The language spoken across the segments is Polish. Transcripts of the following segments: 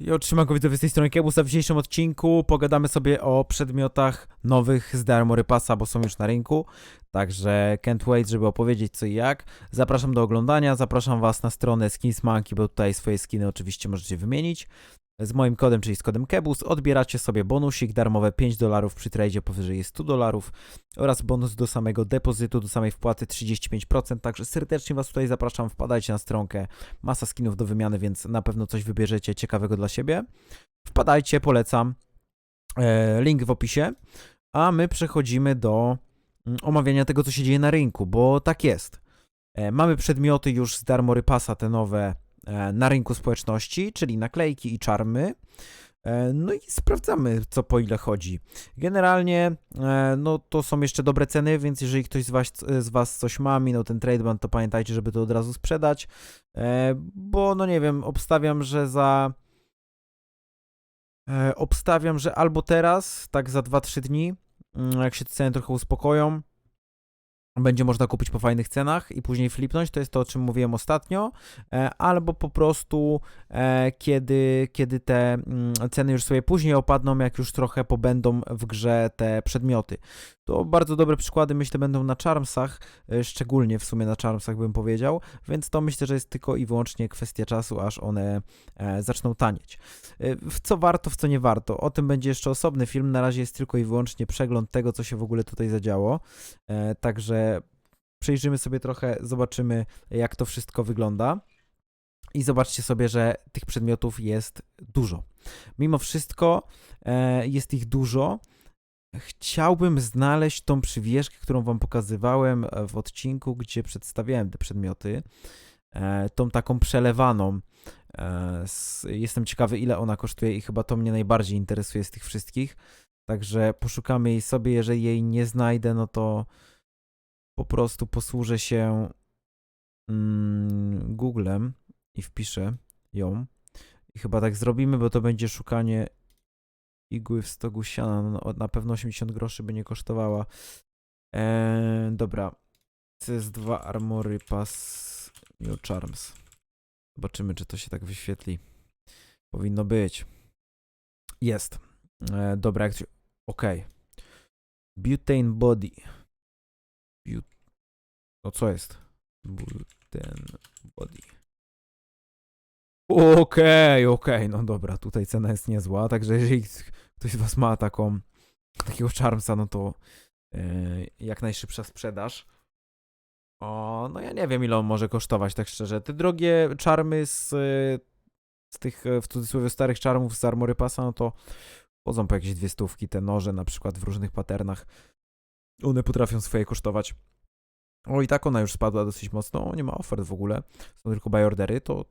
I otrzymam widzowie z tej strony Kiebusa. W dzisiejszym odcinku pogadamy sobie o przedmiotach nowych z The Armory Passa, bo są już na rynku. Także can't wait, żeby opowiedzieć co i jak. Zapraszam do oglądania, zapraszam was na stronę Skins Monkey, bo tutaj swoje skiny oczywiście możecie wymienić. Z moim kodem, czyli z kodem Kebus, odbieracie sobie bonusik darmowe 5 dolarów przy tradzie powyżej 100 dolarów oraz bonus do samego depozytu, do samej wpłaty 35%. Także serdecznie was tutaj zapraszam, wpadajcie na stronkę. Masa skinów do wymiany, więc na pewno coś wybierzecie ciekawego dla siebie. Wpadajcie, polecam. E, link w opisie. A my przechodzimy do mm, omawiania tego, co się dzieje na rynku, bo tak jest. E, mamy przedmioty już z Darmory Passa, te nowe na rynku społeczności, czyli naklejki i czarmy. E, No i sprawdzamy, co po ile chodzi. Generalnie, e, no to są jeszcze dobre ceny, więc jeżeli ktoś z was, z was coś ma, minął ten tradeband, to pamiętajcie, żeby to od razu sprzedać, e, bo no nie wiem, obstawiam, że za... E, obstawiam, że albo teraz, tak za 2-3 dni, mm, jak się ceny trochę uspokoją, będzie można kupić po fajnych cenach i później flipnąć, to jest to, o czym mówiłem ostatnio, e, albo po prostu e, kiedy, kiedy te mm, ceny już sobie później opadną, jak już trochę pobędą w grze te przedmioty. To bardzo dobre przykłady myślę będą na Charmsach, e, szczególnie w sumie na Charmsach bym powiedział, więc to myślę, że jest tylko i wyłącznie kwestia czasu, aż one zaczną tanieć. W co warto, w co nie warto, o tym będzie jeszcze osobny film, na razie jest tylko i wyłącznie przegląd tego, co się w ogóle tutaj zadziało, także przejrzymy sobie trochę, zobaczymy jak to wszystko wygląda. I zobaczcie sobie, że tych przedmiotów jest dużo. Mimo wszystko e, jest ich dużo. Chciałbym znaleźć tą przywieszkę, którą wam pokazywałem e, w odcinku, gdzie przedstawiałem te przedmioty. E, tą taką przelewaną. Jestem ciekawy, ile ona kosztuje, i chyba to mnie najbardziej interesuje z tych wszystkich. Także poszukamy jej sobie. Jeżeli jej nie znajdę, no to po prostu posłużę się mm, Googlem i wpiszę ją. I chyba tak zrobimy, bo to będzie szukanie igły w stogu siana. No, no, na pewno 80 groszy by nie kosztowała. Eee, dobra. CS2 Armory Pass New Charms. Zobaczymy, czy to się tak wyświetli. Powinno być. Jest. E, dobra, jak... Okej. Butane Body. But... No co jest? Butane Body. Okej, okej, no dobra, tutaj cena jest niezła, także jeżeli ktoś z was ma taką, takiego Charmsa, no to e, jak najszybsza sprzedaż. O, no ja nie wiem ile on może kosztować, tak szczerze. Te drogie czarmy z, e, z tych, e, w cudzysłowie, starych czarmów z Armory Passa, no to chodzą po jakieś dwie stówki, te noże na przykład w różnych patternach. One potrafią swoje kosztować. O, i tak ona już spadła dosyć mocno. Nie ma ofert w ogóle. Są tylko buy ordery, to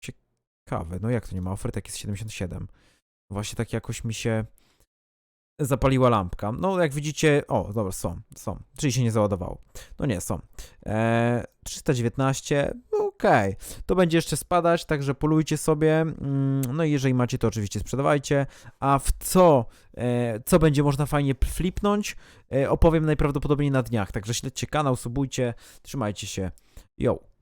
ciekawe. No jak to nie ma ofert, jak jest 77? Właśnie tak jakoś mi się zapaliła lampka. No jak widzicie, o, dobra, są, są. Czyli się nie załadowało. No nie, są. Eee, 319, okej. To będzie jeszcze spadać, także polujcie sobie. Mm, No i jeżeli macie, to oczywiście sprzedawajcie. A w co, e, co będzie można fajnie flipnąć, e, opowiem najprawdopodobniej na dniach. Także śledźcie kanał, subujcie, trzymajcie się. Yo.